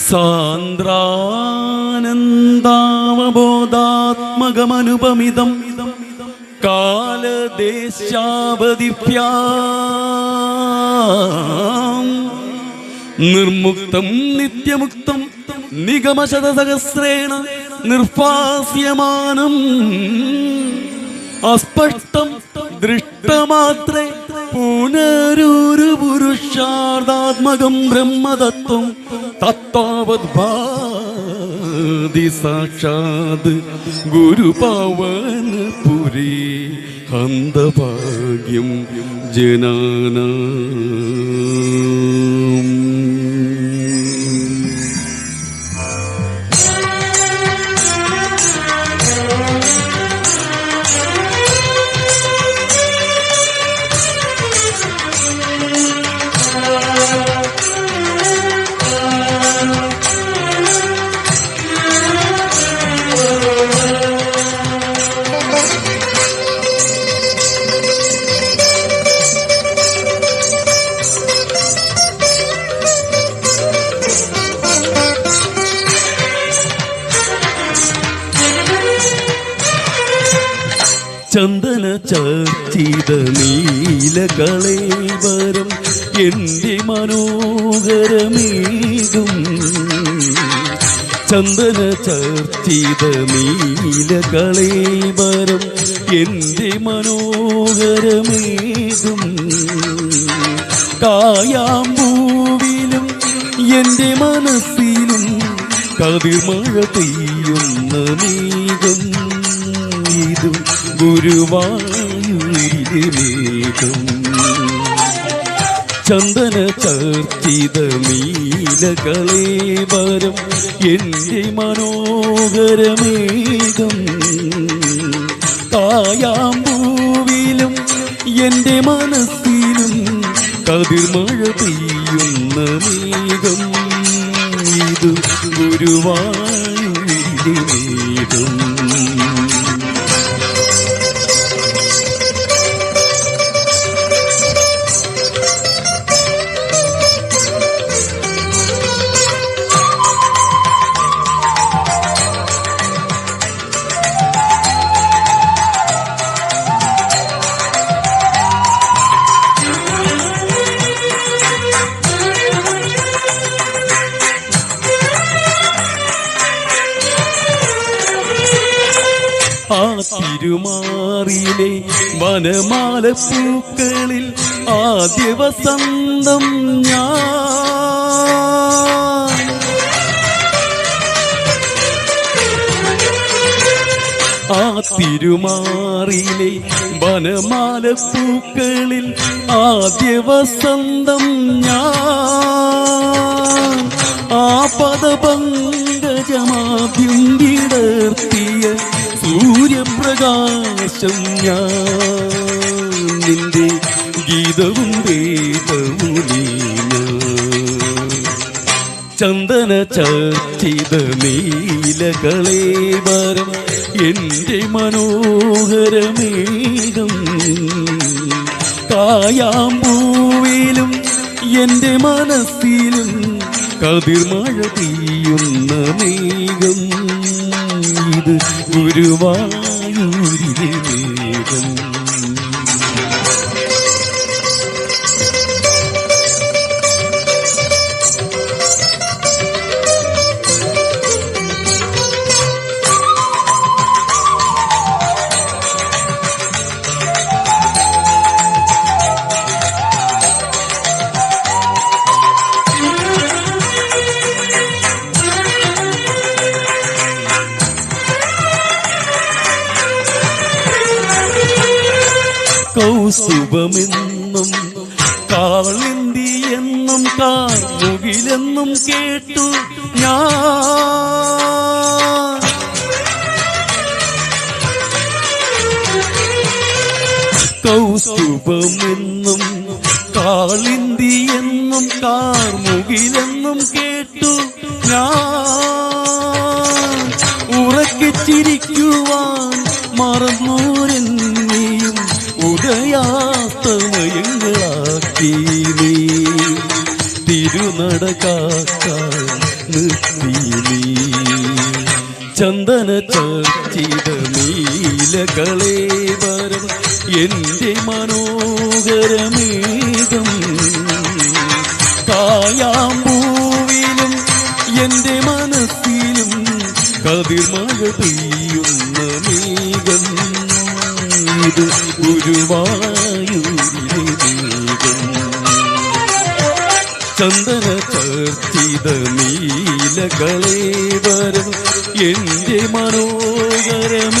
സാന്ദ്രാനന്ദാവബോധാത്മകമനുപമിതം കാലദേശാവതിഭ്യാം നിർമുക്തം നിത്യമുക്തം നിഗമശതസഹസ്രേണ നിർഫാസ്യമാനം അസ്പഷ്ടം ദൃഷ്ടമാത്രേ പുനരൊരു പുരുഷാർത്ഥാത്മകം ബ്രഹ്മതത്വം തത്വാവത് ഭാതി സാക്ഷാത് ഗുരുപവന പുരി ഹന്തഭാഗ്യം ജനാനാം. ചന്ദന ചർച്ചിത നീലകളേവരം എന്റെ മനോഹരമേകും. ചന്ദന ചർച്ചിത നീലകളേവരം എന്റെ മനോഹരമേകും. കായാമ്പൂവിലും എന്റെ മനസ്സിലും കതിർമഴ പെയ്യുന്ന മേഘം. ഇതും ഗുരുവായൂരിലെ മേഘം ചന്ദന ചർച്ചിത മീലകളേവരം എന്റെ മനോഹരമേകം. തായാമ്പൂവിലും എന്റെ മനസ്സിലും കതിർമഴ പെയ്യുന്ന മേഘം. ഇത് ഗുരുവായൂരിലെ തിരുമാറിയിലെ വനമാല പൂക്കളിൽ ആദ്യ വസന്തം ഞാൻ. ആ തിരുമാറിയിലെ വനമാല പൂക്കളിൽ ആദ്യ വസന്തം ഞാൻ. സൂര്യപ്രകാശം ഞാൻ നിന്റെ ഗീതവും വേദവും ചന്ദന ചർച്ചിത നീലകളേവരം എന്റെ മനോഹരമേകം കായാമ്പൂവിലും എന്റെ മനസ്സിലും കതിർമഴ പെയ്യുന്ന മേഘം. ഇത് ഗുരുവായൂരിലെ മേഘം കൗസുഭമെന്നും കാളിന്തി എന്നും കാർമുകിലെന്നും കേട്ടു ഞാൻ. കൗസുഭമെന്നും കാളിന്തി എന്നും കാർമുകിലെന്നും കേട്ടു ഞാൻ. ഉറക്കിച്ചിരിക്കുവാൻ മറന്നോരെന്നെയും ഉദയാസ്തമയങ്ങളാക്കി നീ തിരുനടകാക്കാൻ നിർത്തി നീ ചന്ദന ചർച്ചിത നീലകളേവരം എന്റെ മനോഹരമേഘം കായാമ്പൂവിലും എന്റെ മനസ്സിലും കതിർമഴ പെയ്യുന്ന മേഘം. ഇത് ഗുരുവായൂരിലെ ചന്ദന ചർച്ചിത നീലകളേവരം എന്റെ മനോഹരമേഘം